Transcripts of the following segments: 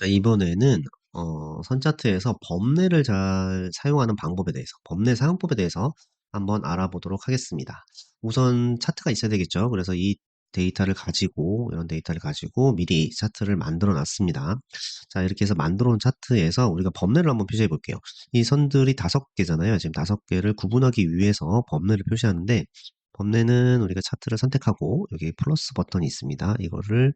자, 이번에는 어, 선차트에서 범례를 잘 사용하는 방법에 대해서, 범례 사용법에 대해서 한번 알아보도록 하겠습니다. 우선 차트가 있어야 되겠죠. 그래서 이 데이터를 가지고, 이런 데이터를 가지고 미리 차트를 만들어 놨습니다. 자, 이렇게 해서 만들어 놓은 차트에서 우리가 범례를 한번 표시해 볼게요. 이 선들이 다섯 개잖아요. 지금 다섯 개를 구분하기 위해서 범례를 표시하는데, 범례는 우리가 차트를 선택하고, 여기 플러스 버튼이 있습니다. 이거를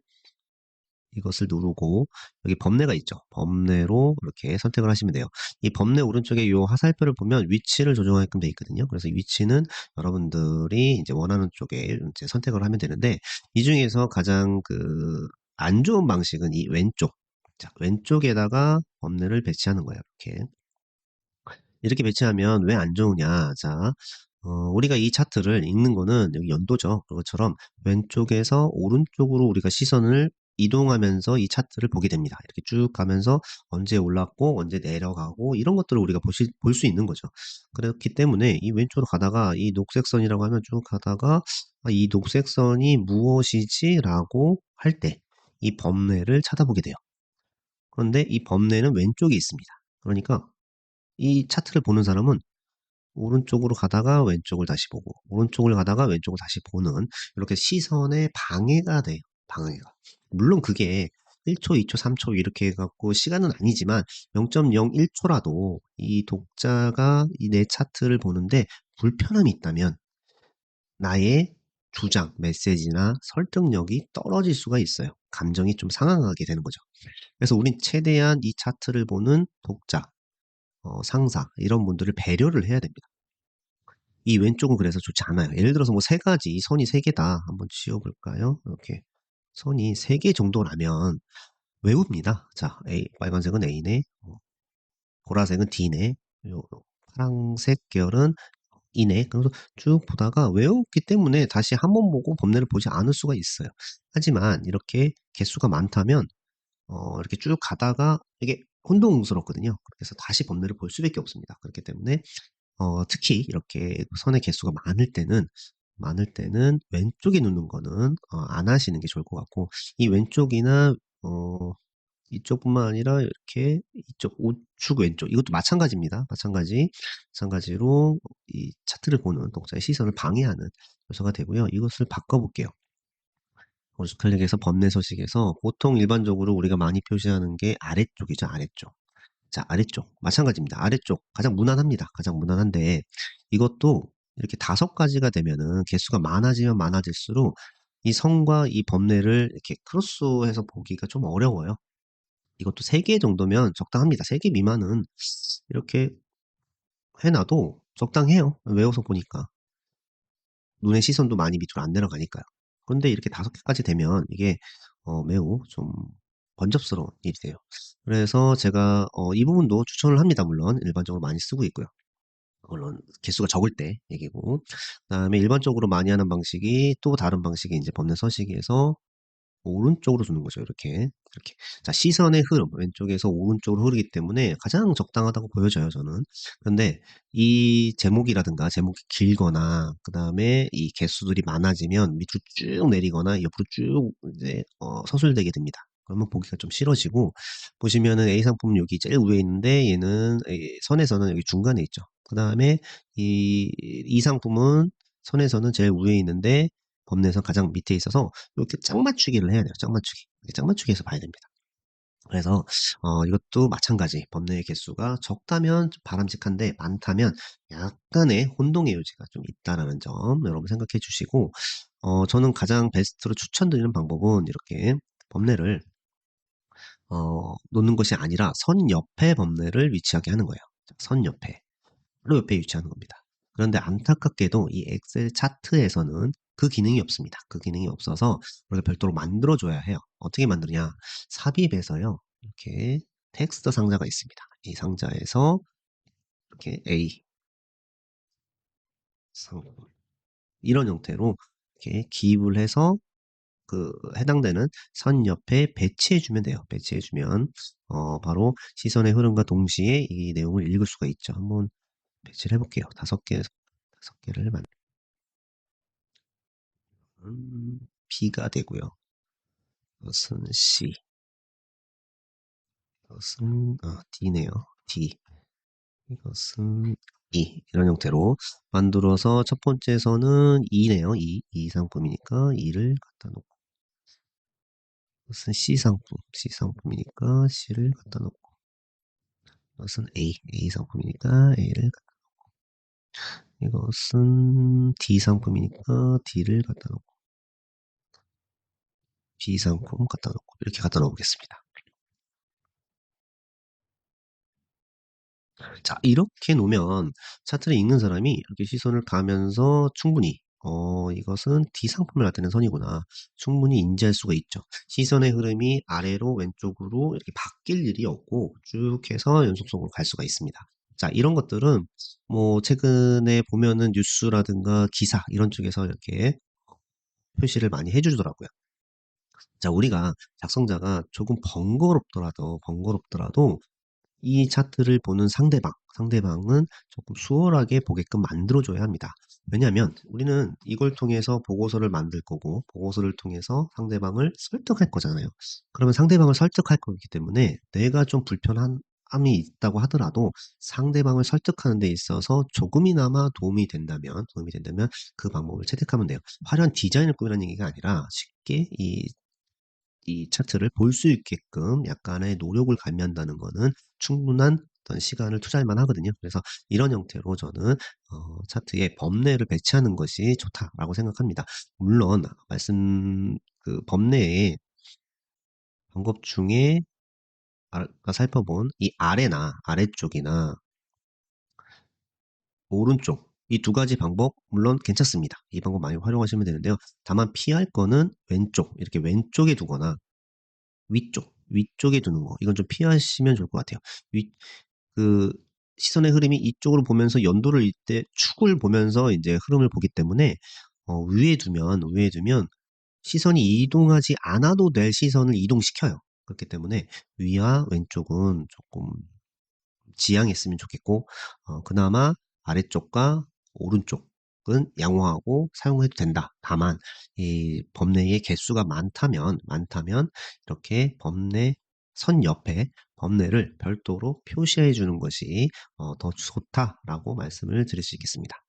이것을 누르고 여기 범례가 있죠. 범례로 이렇게 선택을 하시면 돼요. 이 범례 오른쪽에 이 화살표를 보면 위치를 조정하게끔 돼 있거든요. 그래서 위치는 여러분들이 이제 원하는 쪽에 이제 선택을 하면 되는데 이 중에서 가장 그 안 좋은 방식은 이 왼쪽. 자, 왼쪽에다가 범례를 배치하는 거예요. 이렇게. 이렇게 배치하면 왜 안 좋으냐. 자, 어, 우리가 이 차트를 읽는 거는 여기 연도죠. 그것처럼 왼쪽에서 오른쪽으로 우리가 시선을 이동하면서 이 차트를 보게 됩니다. 이렇게 쭉 가면서 언제 올랐고 언제 내려가고 이런 것들을 우리가 볼 수 있는 거죠. 그렇기 때문에 이 왼쪽으로 가다가 이 녹색선이라고 하면 쭉 가다가 아, 이 녹색선이 무엇이지? 라고 할 때 이 범례를 찾아보게 돼요. 그런데 이 범례는 왼쪽에 있습니다. 그러니까 이 차트를 보는 사람은 오른쪽으로 가다가 왼쪽을 다시 보고 오른쪽을 가다가 왼쪽을 다시 보는 이렇게 시선에 방해가 돼요. 방해가. 물론 그게 1초, 2초, 3초 이렇게 해갖고 시간은 아니지만 0.01초라도 이 독자가 이 내 차트를 보는데 불편함이 있다면 나의 주장, 메시지나 설득력이 떨어질 수가 있어요. 감정이 좀 상황하게 되는 거죠. 그래서 우린 최대한 이 차트를 보는 독자, 어, 상사 이런 분들을 배려를 해야 됩니다. 이 왼쪽은 그래서 좋지 않아요. 예를 들어서 뭐 세 가지, 선이 세 개다. 한번 지워볼까요? 이렇게 선이 세개 정도라면 외웁니다. 자, A, 빨간색은 A네, 어, 보라색은 D네, 요 파랑색 계열은 E네. 그래서 쭉 보다가 외웠기 때문에 다시 한 번 보고 범례를 보지 않을 수가 있어요. 하지만 이렇게 개수가 많다면 어, 이렇게 쭉 가다가 이게 혼동스럽거든요. 그래서 다시 범례를 볼 수밖에 없습니다. 그렇기 때문에 어, 특히 이렇게 선의 개수가 많을 때는 많을 때는 왼쪽에 누는 거는 어, 안 하시는 게 좋을 것 같고 이 왼쪽이나 어, 이쪽뿐만 아니라 이렇게 이쪽 우측 왼쪽 이것도 마찬가지입니다. 마찬가지 마찬가지로 이 차트를 보는 독자의 시선을 방해하는 요소가 되고요. 이것을 바꿔볼게요. 오른쪽 클릭해서 범례 서식에서 보통 일반적으로 우리가 많이 표시하는 게 아래쪽이죠. 아래쪽. 자, 아래쪽. 마찬가지입니다. 아래쪽. 가장 무난합니다. 가장 무난한데 이것도 이렇게 다섯 가지가 되면은 개수가 많아지면 많아질수록 이 성과 이 범례를 이렇게 크로스해서 보기가 좀 어려워요. 이것도 세 개 정도면 적당합니다. 세 개 미만은 이렇게 해놔도 적당해요. 외워서 보니까. 눈의 시선도 많이 밑으로 안 내려가니까요. 그런데 이렇게 다섯 개까지 되면 이게 어, 매우 좀 번잡스러운 일이 돼요. 그래서 제가 어, 이 부분도 추천을 합니다. 물론 일반적으로 많이 쓰고 있고요. 물론 개수가 적을 때 얘기고 그다음에 일반적으로 많이 하는 방식이 또 다른 방식이 이제 법례 서식에서 오른쪽으로 두는 거죠. 이렇게 이렇게 자 시선의 흐름 왼쪽에서 오른쪽으로 흐르기 때문에 가장 적당하다고 보여져요. 저는 그런데 이 제목이라든가 제목이 길거나 그 다음에 이 개수들이 많아지면 밑으로 쭉 내리거나 옆으로 쭉 이제 어, 서술되게 됩니다. 그러면 보기가 좀 싫어지고 보시면은 A 상품 여기 제일 위에 있는데 얘는 선에서는 여기 중간에 있죠. 그 다음에 이, 이 상품은 선에서는 제일 위에 있는데 범내에서 가장 밑에 있어서 이렇게 짝맞추기를 해야 돼요. 짝맞추기. 짝맞추기 해서 봐야 됩니다. 그래서 어, 이것도 마찬가지 범례의 개수가 적다면 바람직한데 많다면 약간의 혼동의 요지가 좀 있다라는 점 여러분 생각해 주시고 어, 저는 가장 베스트로 추천드리는 방법은 이렇게 범례를 어, 놓는 것이 아니라 선 옆에 범례를 위치하게 하는 거예요. 선 옆에. 바로 옆에 위치하는 겁니다. 그런데 안타깝게도 이 엑셀 차트에서는 그 기능이 없습니다. 그 기능이 없어서 우리가 별도로 만들어줘야 해요. 어떻게 만드냐? 삽입에서요. 이렇게 텍스트 상자가 있습니다. 이 상자에서 이렇게 A 이런 형태로 이렇게 기입을 해서 그 해당되는 선 옆에 배치해 주면 돼요. 배치해 주면 어 바로 시선의 흐름과 동시에 이 내용을 읽을 수가 있죠. 한번 배치를 해볼게요. 다섯 개 다섯 개를 만 음, B가 되고요. 이것은 C 이것은 아, D네요. D. 이것은 E 이런 형태로 만들어서 첫 번째에서는 2네요. 2, 2 상품이니까 2를 갖다 놓고 이것은 C 상품, C 상품이니까 C를 갖다 놓고 이것은 A, A 상품이니까 A를 갖다 이것은 D 상품이니까 D를 갖다 놓고 B 상품 갖다 놓고 이렇게 갖다 놓겠습니다. 자, 이렇게 놓으면 차트를 읽는 사람이 이렇게 시선을 가면서 충분히 어, 이것은 D 상품을 나타내는 선이구나. 충분히 인지할 수가 있죠. 시선의 흐름이 아래로 왼쪽으로 이렇게 바뀔 일이 없고 쭉 해서 연속성으로 갈 수가 있습니다. 자, 이런 것들은 뭐 최근에 보면은 뉴스라든가 기사 이런 쪽에서 이렇게 표시를 많이 해주더라고요. 자, 우리가 작성자가 조금 번거롭더라도 번거롭더라도 이 차트를 보는 상대방, 상대방은 조금 수월하게 보게끔 만들어줘야 합니다. 왜냐하면 우리는 이걸 통해서 보고서를 만들 거고 보고서를 통해서 상대방을 설득할 거잖아요. 그러면 상대방을 설득할 거기 때문에 내가 좀 불편한 함이 있다고 하더라도 상대방을 설득하는 데 있어서 조금이나마 도움이 된다면 도움이 된다면 그 방법을 채택하면 돼요. 화려한 디자인을 꾸미라는 얘기가 아니라 쉽게 이, 이 차트를 볼 수 있게끔 약간의 노력을 감미한다는 거는 충분한 어떤 시간을 투자할 만하거든요. 그래서 이런 형태로 저는 어, 차트에 범례를 배치하는 것이 좋다라고 생각합니다. 물론 말씀 그 범례의 방법 중에 아까 살펴본 이 아래나 아래쪽이나 오른쪽 이 두 가지 방법 물론 괜찮습니다. 이 방법 많이 활용하시면 되는데요. 다만 피할 거는 왼쪽 이렇게 왼쪽에 두거나 위쪽 위쪽에 두는 거 이건 좀 피하시면 좋을 것 같아요. 위, 그 시선의 흐름이 이쪽으로 보면서 연도를 이때 축을 보면서 이제 흐름을 보기 때문에 어, 위에 두면 위에 두면 시선이 이동하지 않아도 될 시선을 이동시켜요. 그렇기 때문에 위와 왼쪽은 조금 지양했으면 좋겠고 어, 그나마 아래쪽과 오른쪽은 양호하고 사용해도 된다. 다만 이 범례의 개수가 많다면 많다면 이렇게 범례 선 옆에 범례를 별도로 표시해 주는 것이 어, 더 좋다라고 말씀을 드릴 수 있겠습니다.